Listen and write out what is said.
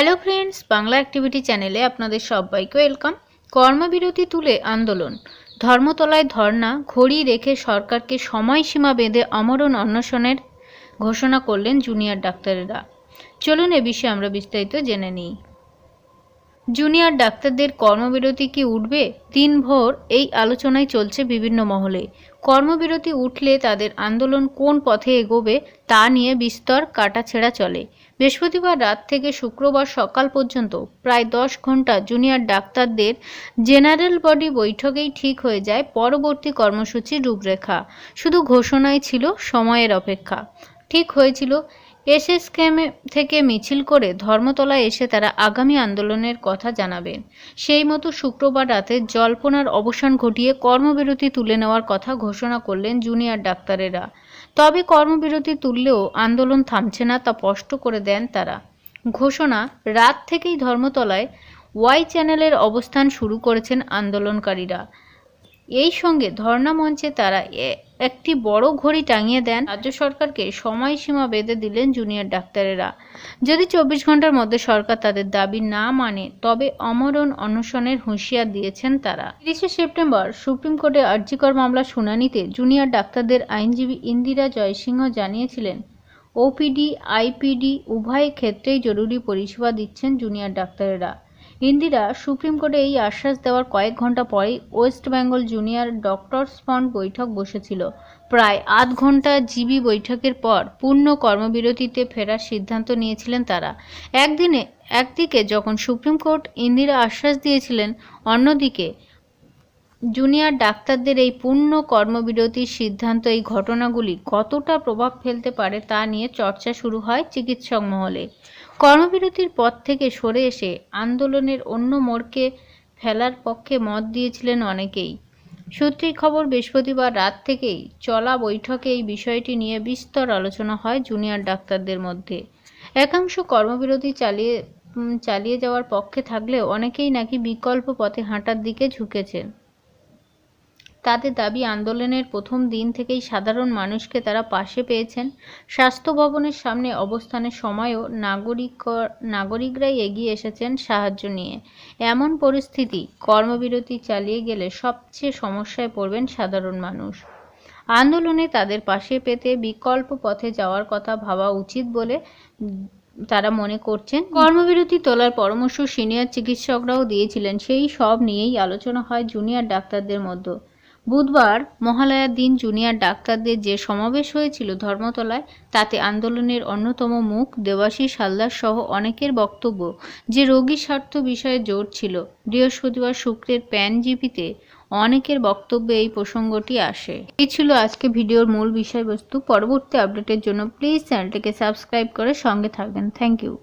Hello friends Bangla activity চ্যানেলে আপনাদের সবাইকে ওয়েলকাম কর্মবিরতি তুলে আন্দোলন। ধর্মতলায় ধর্না ঘড়ি রেখে সরকারকে সময়সীমা বেঁধে অমরণ অন্বেষণের ঘোষণা করলেন জুনিয়র ডাক্তারেরা। চলুন এ বিষয়ে আমরা বিস্তারিত জেনে নিই। জুনিয়র ডাক্তারদের কর্মবিরতি কি উঠবে? দিনভর এই আলোচনায় চলছে বিভিন্ন মহলে। কর্মবিরতি উঠলে তাদের আন্দোলন কোন পথে এগোবে তা নিয়ে বিস্তর কাটাছেড়া চলে। বৃহস্পতিবার রাত থেকে শুক্রবার সকাল পর্যন্ত প্রায় দশ ঘণ্টা জুনিয়র ডাক্তারদের জেনারেল বডি বৈঠকেই ঠিক হয়ে যায় পরবর্তী কর্মসূচির রূপরেখা। শুধু ঘোষণাই ছিল সময়ের অপেক্ষা। ঠিক হয়েছিল এসএসকেএমে থেকে মিছিল করে ধর্মতলায় এসে তারা আগামী আন্দোলনের কথা জানাবেন। সেই মতো শুক্রবার রাতে জল্পনার অবসান ঘটিয়ে কর্মবিরতি তুলে নেওয়ার কথা ঘোষণা করলেন জুনিয়র ডাক্তারেরা। তবে কর্মবিরতি তুললেও আন্দোলন থামছে না তা স্পষ্ট করে দেন তারা। ঘোষণা, রাত থেকেই ধর্মতলায় ওয়াই চ্যানেলের অবস্থান শুরু করেছেন আন্দোলনকারীরা। এই সঙ্গে ধর্ণা মঞ্চে তারা একটি বড় ঘড়ি টাঙিয়ে দেন। রাজ্য সরকারকে সময়সীমা বেঁধে দিলেন জুনিয়র ডাক্তারেরা। যদি চব্বিশ ঘণ্টার মধ্যে সরকার তাদের দাবি না মানে তবে অমরণ অনশনের হুঁশিয়ার দিয়েছেন তারা। তিরিশে সেপ্টেম্বর সুপ্রিম কোর্টে আর্জিকর মামলা শুনানিতে জুনিয়র ডাক্তারদের আইনজীবী ইন্দিরা জয়সিংহ জানিয়েছিলেন, ওপিডি, আইপিডি উভয় ক্ষেত্রেই জরুরি পরিষেবা দিচ্ছেন জুনিয়র ডাক্তারেরা। ইন্দিরা সুপ্রিম কোর্টে এই আশ্বাস দেওয়ার কয়েক ঘণ্টা পরেই West Bengal junior doctors front বৈঠক বসেছিল। প্রায় আধ ঘণ্টা জিবি বৈঠকের পর পূর্ণ কর্মবিরতিতে ফেরার সিদ্ধান্ত নিয়েছিলেন তারা। একদিনে, একদিকে যখন সুপ্রিম কোর্ট ইন্দিরা আশ্বাস দিয়েছিলেন, অন্যদিকে জুনিয়র ডাক্তারদের এই পূর্ণ কর্মবিরতির সিদ্ধান্ত এই ঘটনাগুলি কতটা প্রভাব ফেলতে পারে তা নিয়ে চর্চা শুরু হয় চিকিৎসক মহলে। কর্মবিরতির পথ থেকে সরে এসে আন্দোলনের অন্য মোড়কে ফেলার পক্ষে মত দিয়েছিলেন অনেকেই। সূত্রের খবর, বৃহস্পতিবার রাত থেকেই চলা বৈঠকে এই বিষয়টি নিয়ে বিস্তর আলোচনা হয় জুনিয়র ডাক্তারদের মধ্যে। একাংশ কর্মবিরতি চালিয়ে চালিয়ে যাওয়ার পক্ষে থাকলেও অনেকেই নাকি বিকল্প পথে হাঁটার দিকে ঝুঁকেছেন। তাদের দাবি, আন্দোলনের প্রথম দিন থেকেই সাধারণ মানুষকে তারা পাশে পেয়েছেন। স্বাস্থ্য ভবনের সামনে অবস্থানের সময়ও নাগরিক নাগরিকরাই এগিয়ে এসেছেন সাহায্য নিয়ে। এমন পরিস্থিতি কর্মবিরতি চালিয়ে গেলে সবচেয়ে সমস্যায় পড়বেন সাধারণ মানুষ। আন্দোলনে তাদের পাশে পেতে বিকল্প পথে যাওয়ার কথা ভাবা উচিত বলে তারা মনে করছেন। কর্মবিরতি তোলার পরামর্শ সিনিয়র চিকিৎসকরাও দিয়েছিলেন। সেই সব নিয়েই আলোচনা হয় জুনিয়র ডাক্তারদের মধ্যে। বুধবার মহালয়ার দিন জুনিয়র ডাক্তারদের যে সমাবেশ হয়েছিল ধর্মতলায়, তাতে আন্দোলনের অন্যতম মুখ দেবাশিস হালদার সহ অনেকের বক্তব্য। যে রোগী স্বার্থ বিষয়ে জোর ছিল, বৃহস্পতিবার শুক্রের প্যান জিপিতে অনেকের বক্তব্যে এই প্রসঙ্গটি আসে। এই ছিল আজকে ভিডিওর মূল বিষয়বস্তু। পরবর্তী আপডেটের জন্য প্লিজ চ্যানেলটিকে সাবস্ক্রাইব করে সঙ্গে থাকবেন। Thank you